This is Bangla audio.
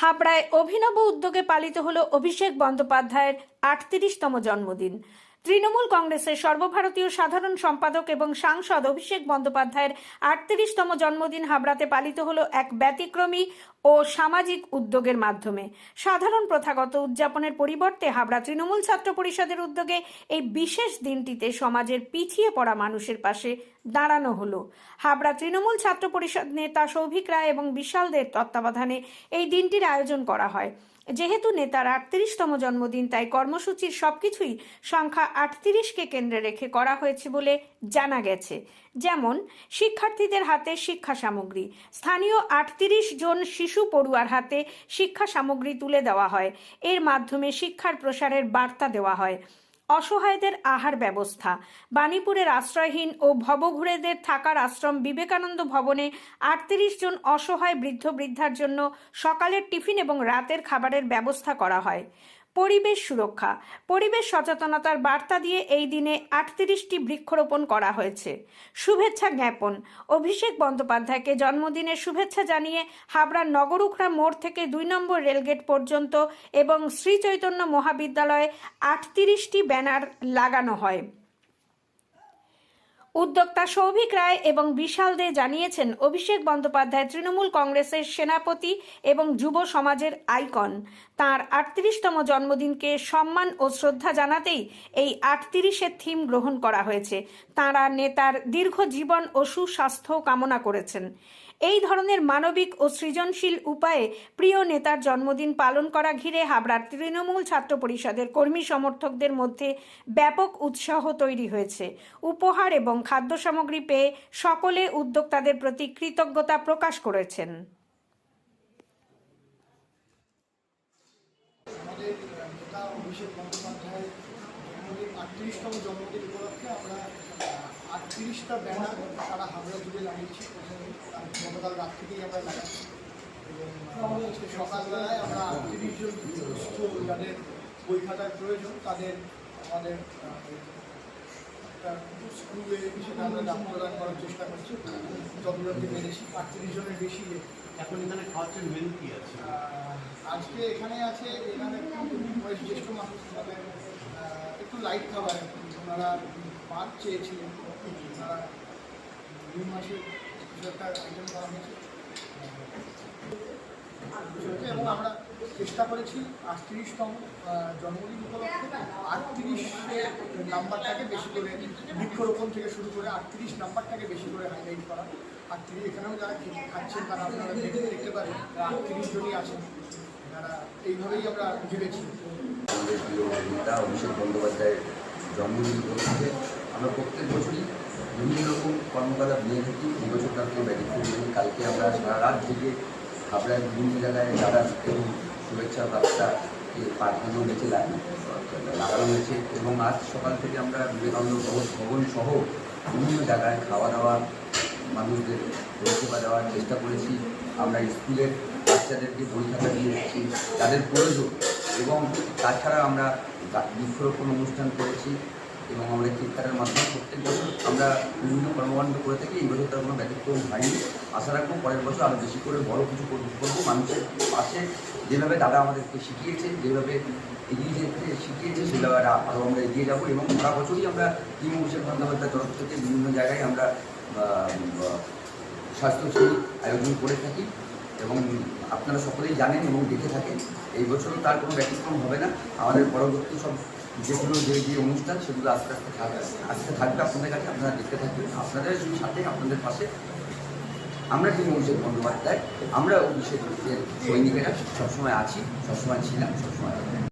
হাবড়ায় অভিনব উদ্যোগে পালিত হল অভিষেক বন্দ্যোপাধ্যায়ের আটত্রিশতম জন্মদিন। তৃণমূল কংগ্রেসের সর্বভারতীয় সাধারণ সম্পাদক এবং সাংসদ অভিষেক বন্দ্যোপাধ্যায়ের আটত্রিশতম জন্মদিন হাবড়াতে পালিত হলো এক ব্যতিক্রমী ও সামাজিক উদ্যোগের মাধ্যমে। সাধারণ প্রথাগত উদযাপনের পরিবর্তে হাবড়া তৃণমূল ছাত্র পরিষদের উদ্যোগে এই বিশেষ দিনটিতে সমাজের পিছিয়ে পড়া মানুষের পাশে দাঁড়ানো হলো। হাবড়া তৃণমূল ছাত্র পরিষদ নেতা সৌভিক রায় এবং বিশালদের তত্ত্বাবধানে এই দিনটির আয়োজন করা হয়। যেহেতু নেতার আটত্রিশতম জন্মদিন, তাই কর্মসূচির সবকিছুই সংখ্যা আটত্রিশকে কেন্দ্রে রেখে করা হয়েছে বলে জানা গেছে। যেমন, শিক্ষার্থীদের হাতে শিক্ষা সামগ্রী, স্থানীয় আটত্রিশ জন শিশু পড়ুয়ার হাতে শিক্ষা সামগ্রী তুলে দেওয়া হয়। এর মাধ্যমে শিক্ষার প্রসারের বার্তা দেওয়া হয়। অসহায়দের আহার ব্যবস্থা। বাণীপুরের আশ্রয়হীন ও ভবঘুরেদের থাকার আশ্রম বিবেকানন্দ ভবনে আটত্রিশ জন অসহায় বৃদ্ধ বৃদ্ধার জন্য সকালের টিফিন এবং রাতের খাবারের ব্যবস্থা করা হয়। পরিবেশ সুরক্ষা। পরিবেশ সচেতনতার বার্তা দিয়ে এই দিনে আটত্রিশটি বৃক্ষরোপণ করা হয়েছে। শুভেচ্ছা জ্ঞাপন। অভিষেক বন্দ্যোপাধ্যায়কে জন্মদিনের শুভেচ্ছা জানিয়ে হাবড়ার নগরুখরা মোড় থেকে দুই নম্বর রেলগেট পর্যন্ত এবং শ্রীচৈতন্য মহাবিদ্যালয়ে আটত্রিশটি ব্যানার লাগানো হয়। উদ্যোক্তা সৌভিক রায় এবং বিশাল দে জানিয়েছেন, অভিষেক বন্দ্যোপাধ্যায় তৃণমূল কংগ্রেসের সেনাপতি এবং যুব সমাজের আইকন। তার আটত্রিশতম জন্মদিনকে সম্মান ও শ্রদ্ধা জানাতেই এই আটত্রিশের থিম গ্রহণ করা হয়েছে। তাঁরা নেতার দীর্ঘ জীবন ও সুস্বাস্থ্য কামনা করেছেন। এই ধরনের মানবিক ও সৃজনশীল উপায়ে প্রিয় নেতার জন্মদিন পালন করা ঘিরে হাবড়ার তৃণমূল ছাত্র পরিষদের কর্মী সমর্থকদের মধ্যে ব্যাপক উৎসাহ তৈরি হয়েছে। উপহার এবং খাদ্য সামগ্রী পেয়ে সকলে উদ্যোক্তাদের প্রতি কৃতজ্ঞতা প্রকাশ করেছেন। অভিষেক আটত্রিশতম জন্মদিন উপলক্ষে আমরা আটত্রিশটা ব্যানার সারা হাবড়া জুড়ে লাগিয়েছি। আর গতকাল রাত থেকেই আমরা লাগাচ্ছি। এবং সকালবেলায় আমরা আটত্রিশ জন যাদের বই খাতার প্রয়োজন তাদের আমাদের একটা স্কুলে সেটা আমরা দাম প্রদান করার চেষ্টা করছি। যতজনকে পেরেছি আটত্রিশ জনের বেশি এখন এখানে খাওয়াচ্ছেন মেনু কি আছে? আজকে এখানে আছে এখানে একটু বয়স জ্যেষ্ঠ মানুষ আহ, একটু লাইট খাবার ওনারা পাঁচ চেয়েছিলেন তারা দুই মাসে একটা আইটেম করা হয়েছে। এবং আমরা চেষ্টা করেছি আটত্রিশতম জন্মদিন উপলক্ষে আটত্রিশের নাম্বারটাকে বেশি করে বৃক্ষরোপণ থেকে শুরু করে আটত্রিশ নাম্বারটাকে বেশি করে হাইলাইট করা। আটত্রিশ, এখানেও যারা খাচ্ছেন তারা আপনারা দেখতে দেখতে পারেন আটত্রিশ জনই আছেন। তারা এইভাবেই আমরা ভেবেছি। অভিষেক বন্দ্যোপাধ্যায়ের জন্মদিন উপলক্ষে আমরা প্রত্যেক বছরই বিভিন্ন রকম কর্মকলাপ নিয়ে থাকি। এই বছর তার কোনো ব্যতিক্রম নেই। কালকে আমরা সারা রাত থেকে হাবড়ায় বিভিন্ন জায়গায় যারা এবং শুভেচ্ছা বার্তা পাঠানো হয়েছে, লাগানো হয়েছে এবং আজ সকাল থেকে আমরা বিবেকানন্দ ভবন সহ বিভিন্ন জায়গায় খাওয়া দাওয়া মানুষদের পরিষেবা দেওয়ার চেষ্টা করেছি। আমরা স্কুলের বাচ্চাদেরকে বই খাতা দিয়ে এসেছি তাদের প্রয়োজন। এবং তাছাড়া আমরা বৃক্ষরোপণ অনুষ্ঠান করেছি। এবং আমরা চিৎকারের মাধ্যমে প্রত্যেক বছর আমরা বিভিন্ন কর্মকাণ্ড করে থাকি, এই বছর তার কোনো ব্যতিক্রম হয়নি। আশা রাখব পরের বছর আরও বেশি করে বড় কিছু করব মানুষের পাশে যেভাবে দাদা আমাদেরকে শিখিয়েছে, যেভাবে এগিয়ে যেতে শিখিয়েছে, সেভাবে আরও আমরা এগিয়ে যাব এবং সারা বছরই আমরা টিম অভিষেক বন্দ্যোপাধ্যায়ের তরফ থেকে বিভিন্ন জায়গায় আমরা স্বাস্থ্যশ্রী আয়োজন করে থাকি এবং আপনারা সকলেই জানেন এবং দেখে থাকেন, এই বছরও তার কোনো ব্যতিক্রম হবে না। আমাদের পরবর্তী সব যেগুলো যে যে অনুষ্ঠান, সেগুলো আস্তে আস্তে থাকবে আস্তে থাকবে, আপনাদের কাছে আপনারা দেখতে থাকবেন আপনাদের সাথে আপনাদের পাশে আমরা কিন্তু অভিষেক বন্দ্যোপাধ্যায়, আমরা অভিষেক সৈনিকেরা সবসময় আছি, সবসময় ছিলাম, সবসময়।